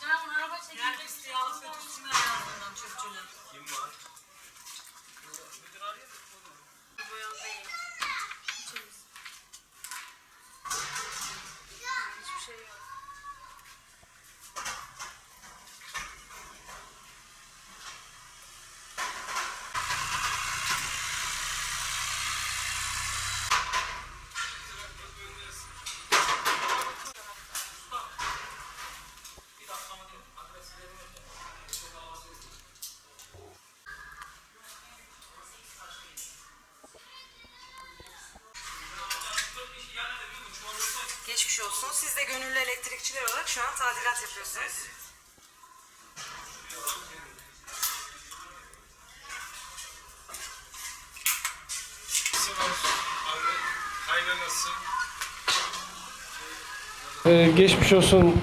Ya, no lo voy a seguir. Olsun. Siz de gönüllü elektrikçiler olarak şu an tadilat yapıyorsunuz. Ee, geçmiş olsun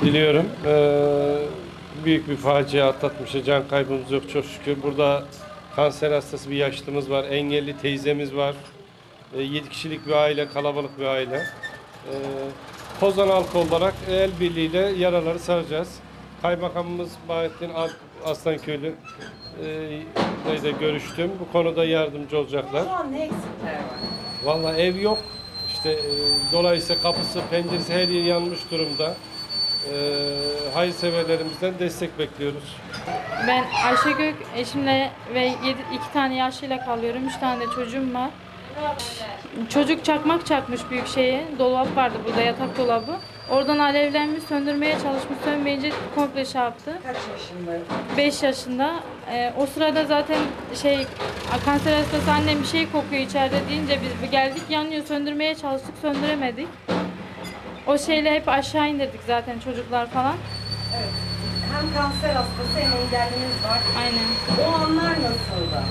diliyorum. Ee, büyük bir facia atlatmışız. Can kaybımız yok çok şükür. Burada kanser hastası bir yaşlımız var. Engelli teyzemiz var. 7 kişilik bir aile, kalabalık bir aile. Ee, Kozan halkı olarak el birliğiyle yaraları saracağız. Kaymakamımız Bahattin Aslanköylü e, ile de görüştüm. Bu konuda yardımcı olacaklar. Şu an ne eksikler var? Vallahi ev yok. İşte e, dolayısıyla kapısı, penceresi her yer yanmış durumda. E, hayırseverlerimizden destek bekliyoruz. Ben Ayşe Gök, eşimle ve yedi, iki tane yaşlıyla kalıyorum. Üç tane de çocuğum var. Çocuk çakmak çakmış büyük şeye. Dolap vardı burada, yatak dolabı. Oradan alevlenmiş, söndürmeye çalışmış. Sönmeyince komple şey yaptı. Kaç yaşında? 5 yaşında. Ee, o sırada zaten şey kanser hastası annem bir şey kokuyor içeride deyince biz bir geldik yanıyor söndürmeye çalıştık söndüremedik. O şeyle hep aşağı indirdik zaten çocuklar falan. Evet. Hem kanser hastası hem engelliniz var. Aynen. O anlar nasıldı?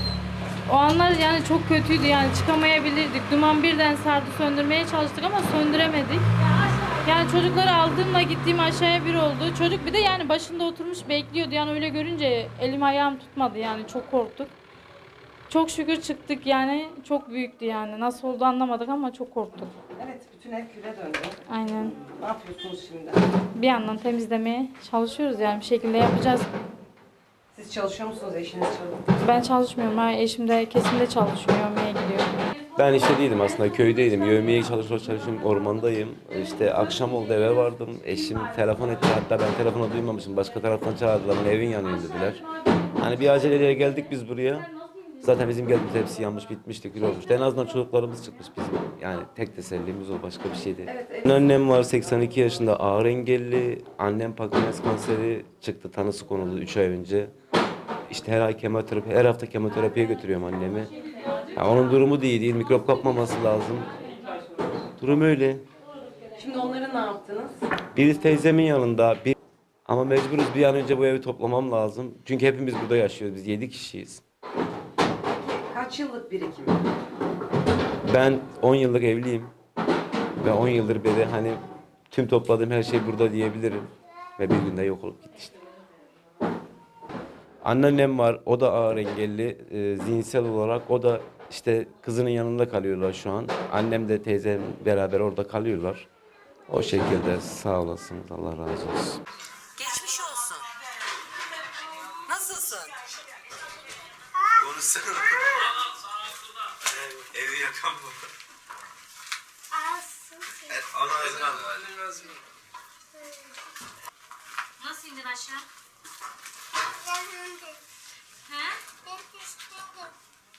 O anlar yani çok kötüydü yani çıkamayabilirdik. Duman birden sardı söndürmeye çalıştık ama söndüremedik. Yani çocukları aldığımla gittiğim aşağıya bir oldu. Çocuk bir de yani başında oturmuş bekliyordu. Yani öyle görünce elim ayağım tutmadı yani çok korktuk. Çok şükür çıktık yani çok büyüktü yani. Nasıl oldu anlamadık ama çok korktuk. Evet, bütün ev küle döndü. Aynen. Ne yapıyorsunuz şimdi? Bir yandan temizlemeye çalışıyoruz yani bir şekilde yapacağız. Siz çalışıyor musunuz? Eşiniz çalışıyor. Ben çalışmıyorum. Ha, eşim de kesimde çalışıyor. Yemeğe gidiyor. Ben işte değilim aslında köydeydim. Yövmeye çalışıyor çalışıyorum ormandayım. İşte akşam oldu eve vardım. Eşim telefon etti hatta ben telefonu duymamışım. Başka taraftan çağırdılar bana evin yanıyor dediler. Hani bir aceleyle geldik biz buraya. Zaten bizim geldiğimiz hepsi yanmış bitmişti kül olmuştu. En azından çocuklarımız çıkmış bizim. Yani tek tesellimiz o başka bir şey değil. Benim Annem var 82 yaşında ağır engelli. Annem pankreas kanseri çıktı tanısı konuldu 3 ay önce. İşte her ay kemoterapi, her hafta kemoterapiye götürüyorum annemi. Ya onun durumu da iyi değil, mikrop kapmaması lazım. Durum öyle. Şimdi onları ne yaptınız? Biri teyzemin yanında, bir... ama mecburuz bir an önce bu evi toplamam lazım. Çünkü hepimiz burada yaşıyoruz, biz 7 kişiyiz. Kaç yıllık birikim? Ben 10 yıllık evliyim. Ve 10 yıldır beri hani tüm topladığım her şey burada diyebilirim. Ve bir günde yok olup gitti işte. Anneannem var, o da ağır engelli. Ee, zihinsel olarak o da işte kızının yanında kalıyorlar şu an. Annem de teyzem beraber orada kalıyorlar. O şekilde sağ olasınız, Allah razı olsun. Geçmiş olsun. Nasılsın? Konuşsana. Evi yakan bu. Evet, ana. Nasıl indin aşağı? He?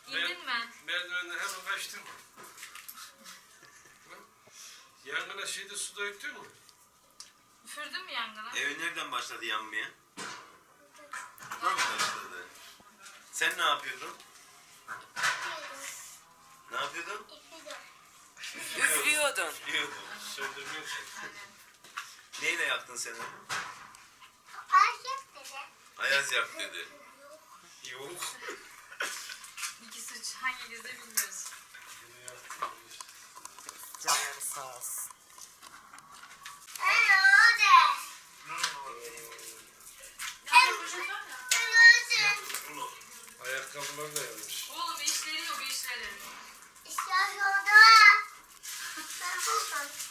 İndin mi? Merdivenden hemen kaçtım. Yangına şeyde su döktün mü? Üfürdün mü yangına? Evin nereden başladı yanmaya? Buradan başladı? Sen ne yapıyordun? Ne yapıyordun? Üflüyordun. Yiyordum. Söndürmüyorsun. Neyle yaktın sen onu? Ayaz yak dedi. Yok. İki suç. Hanginizi bilmiyoruz. Canları sağ olsun. Ayakkabılar da yanmış. Oğlum işleri yok işleri. İşte orada. Ben buldum.